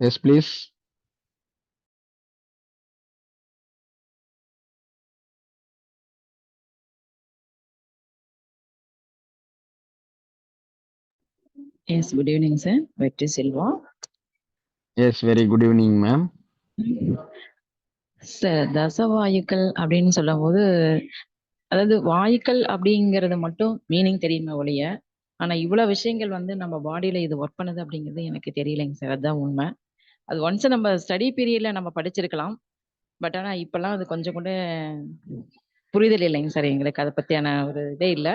Yes, please. Yes, good evening, sir. Victor Silva. Yes, very good evening, ma'am. Sir தசவாயுக்கள் அப்படின்னு சொல்லும்போது அதாவது வாயுக்கள் அப்படிங்கிறது மட்டும் மீனிங் தெரியுமே ஒழிய ஆனா இவ்வளவு விஷயங்கள் வந்து நம்ம பாடியில இது ஒர்க் பண்ணுது அப்படிங்கிறது எனக்கு தெரியலைங்க சார் அதுதான் உண்மை அது ஒன்ஸ் நம்ம ஸ்டடி பீரியட்ல நம்ம படிச்சிருக்கலாம். பட் ஆனா இப்பெல்லாம் அது கொஞ்சம் கூட புரிதல் இல்லைங்க சார் எங்களுக்கு அதை பத்தியான ஒரு இதே இல்லை.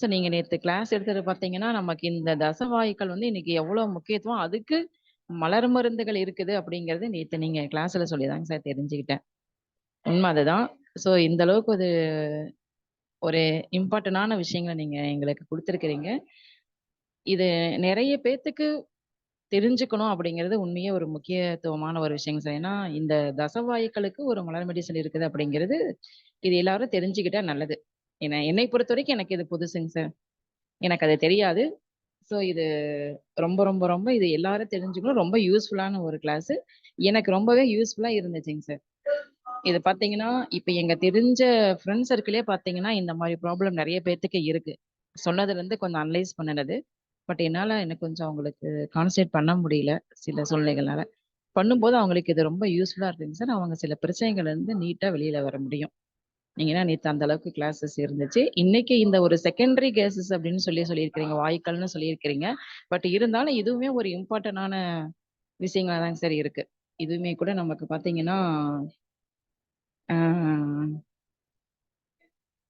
ஸோ நீங்க நேற்று கிளாஸ் எடுத்தது பார்த்தீங்கன்னா நமக்கு இந்த தசவாயுக்கள் வந்து இன்னைக்கு எவ்வளவு முக்கியத்துவம் அதுக்கு மலர் மருந்துகள் இருக்குது அப்படிங்கிறது நேற்று நீங்க கிளாஸ்ல சொல்லிதாங்க சார் தெரிஞ்சுக்கிட்டேன். உண்மை அதுதான். ஸோ இந்த அளவுக்கு ஒரு ஒரு இம்பார்ட்டண்டான விஷயங்களை நீங்க எங்களுக்கு கொடுத்துருக்கிறீங்க. இது நிறைய பேர்த்துக்கு தெரிஞ்சுக்கணும் அப்படிங்கிறது உண்மையே ஒரு முக்கியத்துவமான ஒரு விஷயங்க சார். ஏன்னா இந்த தசவாயுக்களுக்கு ஒரு மலர் மெடிசன் இருக்குது அப்படிங்கிறது இது எல்லாரும் தெரிஞ்சுக்கிட்டா நல்லது. ஏன்னா என்னை பொறுத்த வரைக்கும் எனக்கு இது புதுசுங்க சார். எனக்கு அது தெரியாது. ஸோ இது ரொம்ப ரொம்ப ரொம்ப இது எல்லாரும் தெரிஞ்சுக்கணும். ரொம்ப யூஸ்ஃபுல்லான ஒரு கிளாஸ். எனக்கு ரொம்பவே யூஸ்ஃபுல்லாக இருந்துச்சுங்க சார். இது பார்த்தீங்கன்னா இப்போ எங்கள் தெரிஞ்ச ஃப்ரெண்ட் சர்க்கிளே பார்த்தீங்கன்னா இந்த மாதிரி ப்ராப்ளம் நிறைய பேர்த்துக்கு இருக்கு. சொன்னதுலேருந்து கொஞ்சம் அனலைஸ் பண்ணினது. பட் என்னால் எனக்கு கொஞ்சம் அவங்களுக்கு கான்சன்ட்ரேட் பண்ண முடியல சில சூழ்நிலைகளால் பண்ணும்போது அவங்களுக்கு இது ரொம்ப யூஸ்ஃபுல்லாக இருக்குங்க சார். அவங்க சில பிரச்சனைகள்லேருந்து இருந்து வெளியில் வர முடியும். நீங்க நேற்று அந்த அளவுக்கு கிளாஸஸ் இருந்துச்சு. இன்னைக்கு இந்த ஒரு செகண்டரி கேஸஸ் அப்படின்னு சொல்லி சொல்லியிருக்கிறீங்க வாய்க்கல்னு சொல்லியிருக்கிறீங்க. பட் இருந்தாலும் இதுவுமே ஒரு இம்பார்ட்டண்டான விஷயங்களா தாங்க சார் இருக்கு. இதுவுமே கூட நமக்கு பார்த்தீங்கன்னா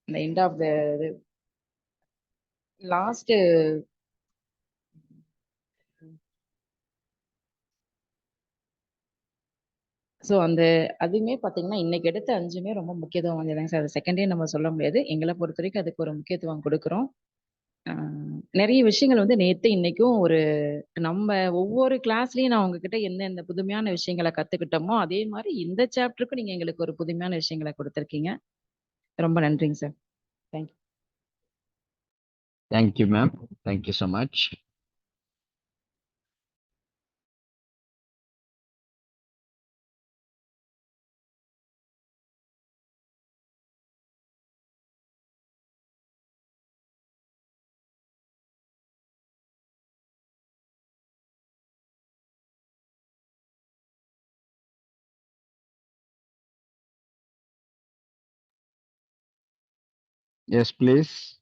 இந்த end of the last so அந்த அதுவுமே பார்த்தீங்கன்னா இன்னைக்கு எடுத்த அஞ்சுமே ரொம்ப முக்கியத்துவம் வாய்ந்ததாங்க சார். அது செகண்டே நம்ம சொல்ல முடியாது. எங்களை பொறுத்த வரைக்கும் அதுக்கு ஒரு முக்கியத்துவம் கொடுக்குறோம். நிறைய விஷயங்கள் வந்து நேற்று இன்னைக்கும் ஒரு நம்ம ஒவ்வொரு கிளாஸ்லயும் நான் உங்ககிட்ட எந்தெந்த புதுமையான விஷயங்களை கத்துக்கிட்டோமோ அதே மாதிரி இந்த சாப்டருக்கும் நீங்க எங்களுக்கு ஒரு புதுமையான விஷயங்களை கொடுத்துருக்கீங்க. ரொம்ப நன்றிங்க sir. Thank you thank you ma'am. Thank you so much. Yes, please.